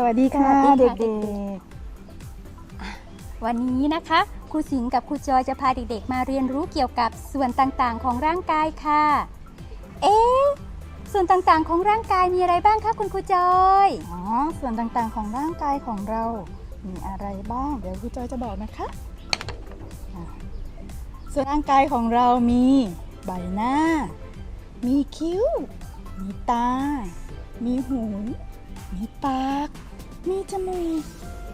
สวัสดีค่ะสวัสดีเด็ค่ะกเด็กวันนี้นะคะครูสิงห์กับครูจอยจะพาเด็กๆ มาเรียนรู้เกี่ยวกับส่วนต่างๆ ของร่างกายค่ะ เอ๊ะส่วนต่างๆ ของร่างกายมีอะไรบ้างคะคุณครูจอย ๆ อ๋อ ส่วนต่างๆของร่างกายของเรา มีอะไรบ้าง เดี๋ยวครูจอยจะบอกนะคะอะส่วนร่างกายของเรามีใบหน้า มีคิ้ว มีตา มีหู มีปาก มีจมูก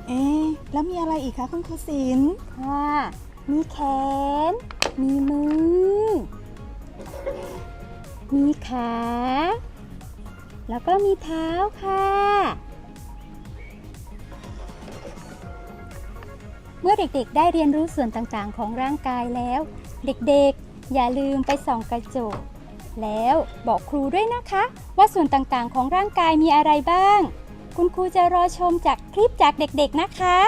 เอ๊ะแล้วมีอะไรอีกคะคุณครูศิลป์ค่ะ มีแขน มีมือ มีขา แล้วก็มีเท้าค่ะ เมื่อเด็กๆ ได้เรียนรู้ส่วนต่างๆ ของร่างกายแล้ว เด็กๆ อย่าลืมไปส่องกระจก แล้วบอกครูด้วยนะคะ ว่าส่วนต่างๆ ของร่างกายมีอะไรบ้าง คุณครูจะรอชมจากคลิปจากเด็กๆนะคะ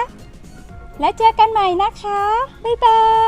แล้วเจอกันใหม่นะคะ บ๊ายบาย